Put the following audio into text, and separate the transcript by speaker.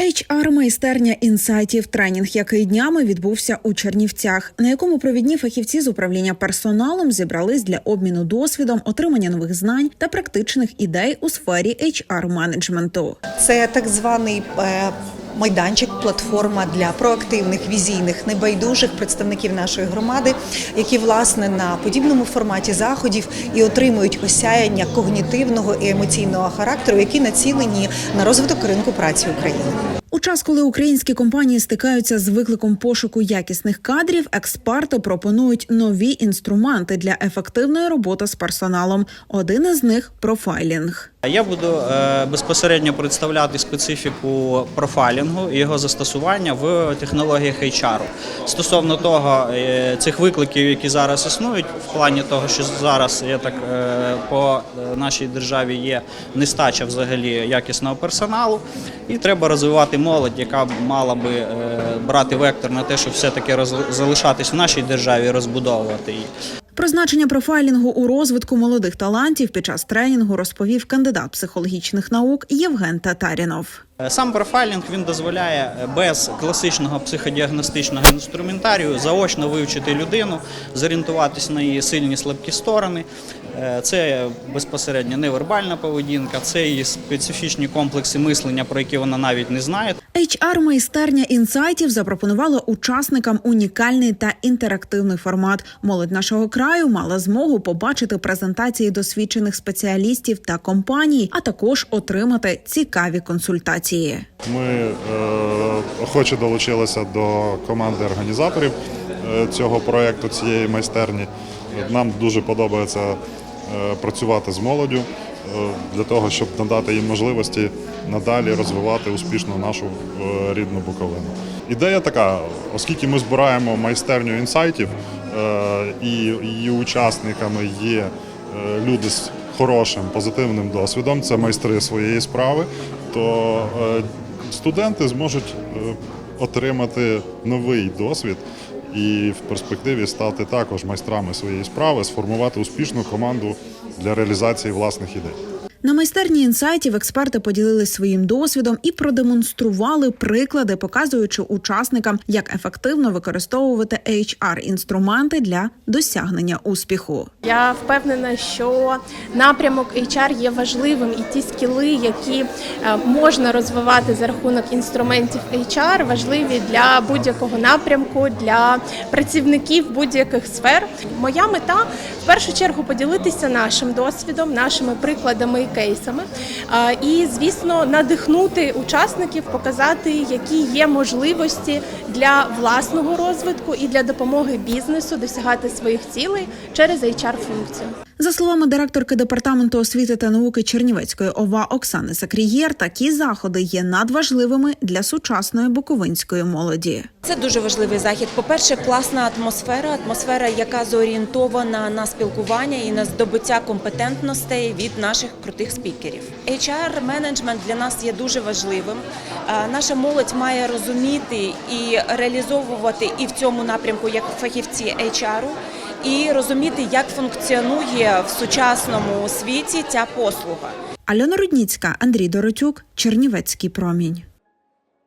Speaker 1: HR майстерня інсайтів тренінг, який днями відбувся у Чернівцях, на якому провідні фахівці з управління персоналом зібрались для обміну досвідом, отримання нових знань та практичних ідей у сфері HR менеджменту.
Speaker 2: Це так званий е, майданчик, платформа для проактивних, візійних, небайдужих представників нашої громади, які власне на подібному форматі заходів і отримують осяяння когнітивного і емоційного характеру, які націлені на розвиток ринку праці України.
Speaker 1: У час, коли українські компанії стикаються з викликом пошуку якісних кадрів, експерти пропонують нові інструменти для ефективної роботи з персоналом. Один із них профайлінг.
Speaker 3: Я буду е, безпосередньо представляти специфіку профайлінгу і його застосування в технологіях HR. Стосовно того, е, цих викликів, які зараз існують, в плані того, що зараз я так е, по нашій державі є нестача взагалі якісного персоналу, і треба розвивати молодь, яка мала би е, брати вектор на те, щоб все-таки залишатись в нашій державі, розбудовувати її.
Speaker 1: Про значення профайлінгу у розвитку молодих талантів під час тренінгу розповів кандидат психологічних наук Євген Татарінов.
Speaker 3: Е, Сам профайлінг він дозволяє е, без класичного психодіагностичного інструментарію заочно вивчити людину, зорієнтуватись на її сильні слабкі сторони. Е, Це безпосередньо невербальна поведінка, це її специфічні комплекси мислення, про які вона навіть не знає.
Speaker 1: HR майстерня інсайтів запропонувала учасникам унікальний та інтерактивний формат. Молодь нашого краю мала змогу побачити презентації досвідчених спеціалістів та компаній, а також отримати цікаві консультації.
Speaker 4: Ми е, охоче долучилися до команди організаторів е, цього проєкту, цієї майстерні. Нам дуже подобається е, працювати з молоддю е, для того, щоб надати їм можливості надалі розвивати успішно нашу рідну Буковину. Ідея така, оскільки ми збираємо майстерню інсайтів, і її учасниками є люди з хорошим позитивним досвідом, це майстри своєї справи, то е, студенти зможуть е, отримати новий досвід і в перспективі стати також майстрами своєї справи, сформувати успішну команду для реалізації власних ідей.
Speaker 1: На майстерні інсайтів експерти поділились своїм досвідом і продемонстрували приклади, показуючи учасникам, як ефективно використовувати HR-інструменти для досягнення успіху.
Speaker 5: Я впевнена, що напрямок HR є важливим, і ті скіли, які е, можна розвивати за рахунок інструментів HR, важливі для будь-якого напрямку, для працівників будь-яких сфер. Моя мета в першу чергу поділитися нашим досвідом, нашими прикладами кейсами, і звісно, надихнути учасників, показати, які є можливості для власного розвитку і для допомоги бізнесу досягати своїх цілей через HR-функцію.
Speaker 1: За словами директорки департаменту освіти та науки Чернівецької ОВА Оксани Сакрієр, такі заходи є надважливими для сучасної буковинської молоді.
Speaker 6: Це дуже важливий захід. По-перше, класна атмосфера, атмосфера, яка зорієнтована на спілкування і на здобуття компетентностей від наших крутих спікерів. HR менеджмент для нас є дуже важливим. Наша молодь має розуміти і реалізовувати і в цьому напрямку як фахівці HR, і розуміти, як функціонує в сучасному світі ця послуга.
Speaker 1: Альона Рудніцька, Андрій Доротюк, Чернівецький промінь.